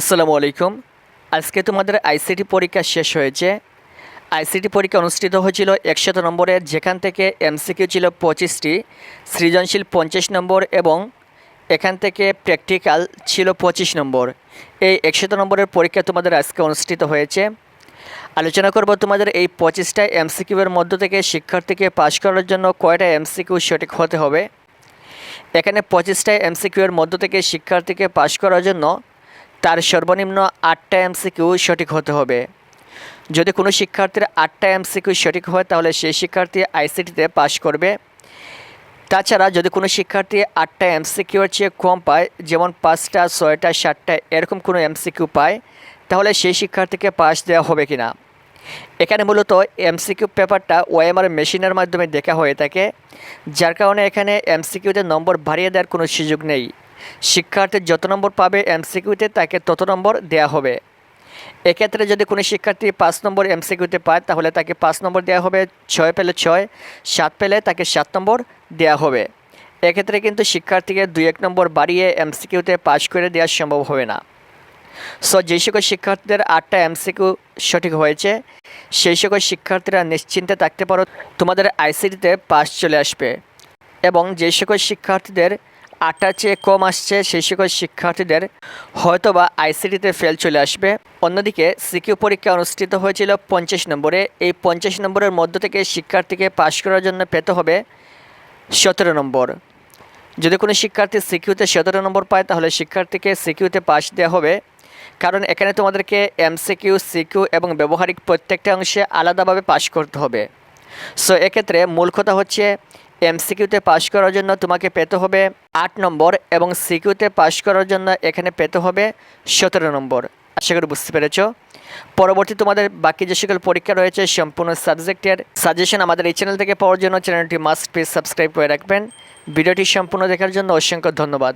আসসালামু আলাইকুম। আজকে তোমাদের আইসিটি পরীক্ষা শেষ হয়েছে। আইসিটি পরীক্ষা অনুষ্ঠিত হয়েছিল একশত নম্বরের যেখান থেকে এমসিকিউ ছিল পঁচিশটি, সৃজনশীল পঞ্চাশ নম্বর এবং এখান থেকে প্র্যাকটিক্যাল ছিল পঁচিশ নম্বর। এই একশত নম্বরের পরীক্ষা তোমাদের আজকে অনুষ্ঠিত হয়েছে। আলোচনা করব তোমাদের এই পঁচিশটা এমসিকিউয়ের মধ্য থেকে শিক্ষার্থীকে পাশ করার জন্য কয়টা এমসিকিউ সঠিক হতে হবে। এখানে পঁচিশটা এমসিকিউ এর মধ্য থেকে শিক্ষার্থীকে পাশ করার জন্য তার সর্বনিম্ন আটটা এমসিকিউ সঠিক হতে হবে। যদি কোনো শিক্ষার্থীর আটটা এমসিকিউ সঠিক হয়, তাহলে সেই শিক্ষার্থী আইসিটিতে পাশ করবে। তাছাড়া যদি কোনো শিক্ষার্থী আটটা এমসিকিউর চেয়ে কম পায়, যেমন পাঁচটা, ছয়টা, সাতটা, এরকম কোনো এমসিকিউ পায়, তাহলে সেই শিক্ষার্থীকে পাশ দেওয়া হবে কি না এখানে মূলত এমসিকিউ পেপারটা ওএমআর মেশিনের মাধ্যমে দেখা হয়ে থাকে, যার কারণে এখানে এমসিকিউতে নম্বর বাড়িয়ে দেওয়ার কোনো সুযোগ নেই। শিক্ষার্থী যত নম্বর পাবে এমসিকিউতে তাকে তত নম্বর দেওয়া হবে। এক্ষেত্রে যদি কোনো শিক্ষার্থী পাঁচ নম্বর এমসিকিউতে পায়, তাহলে তাকে পাঁচ নম্বর দেওয়া হবে, ছয় পেলে ছয়, সাত পেলে তাকে সাত নম্বর দেওয়া হবে। এক্ষেত্রে কিন্তু শিক্ষার্থীকে দুই এক নম্বর বাড়িয়ে এমসিকিউতে পাশ করে দেওয়া সম্ভব হবে না। সো, যে সকল শিক্ষার্থীদের আটটা এমসিকিউ সঠিক হয়েছে, সেই সকল শিক্ষার্থীরা নিশ্চিন্তে থাকতে পারো। তোমাদের আইসিটিতে পাস চলে আসবে এবং যে সকল শিক্ষার্থীদের আটটার চেয়ে কম আসছে, সেই সকল শিক্ষার্থীদের হয়তো বা আইসিটিতে ফেল চলে আসবে। অন্যদিকে সিকিউ পরীক্ষা অনুষ্ঠিত হয়েছিল পঞ্চাশ নম্বরে। এই পঞ্চাশ নম্বরের মধ্য থেকে শিক্ষার্থীকে পাশ করার জন্য পেতে হবে সতেরো নম্বর। যদি কোনো শিক্ষার্থী সিকিউতে সতেরো নম্বর পায়, তাহলে শিক্ষার্থীকে সিকিউতে পাশ দেওয়া হবে। কারণ এখানে তোমাদেরকে এমসিকিউ, সিকিউ এবং ব্যবহারিক প্রত্যেকটা অংশে আলাদাভাবে পাশ করতে হবে। সো এক্ষেত্রে মূল কথা হচ্ছে এমসিকিউতে পাশ করার জন্য তোমাকে পেতে হবে আট নম্বর এবং সিকিউতে পাশ করার জন্য এখানে পেতে হবে সতেরো নম্বর। আশা করি বুঝতে পেরেছ। পরবর্তী তোমাদের বাকি যে সকল পরীক্ষা রয়েছে, সম্পূর্ণ সাবজেক্টের সাজেশন আমাদের এই চ্যানেল থেকে পাওয়ার জন্য চ্যানেলটি মাস্ট প্লিজ সাবস্ক্রাইব করে রাখবেন। ভিডিওটি সম্পূর্ণ দেখার জন্য অসংখ্য ধন্যবাদ।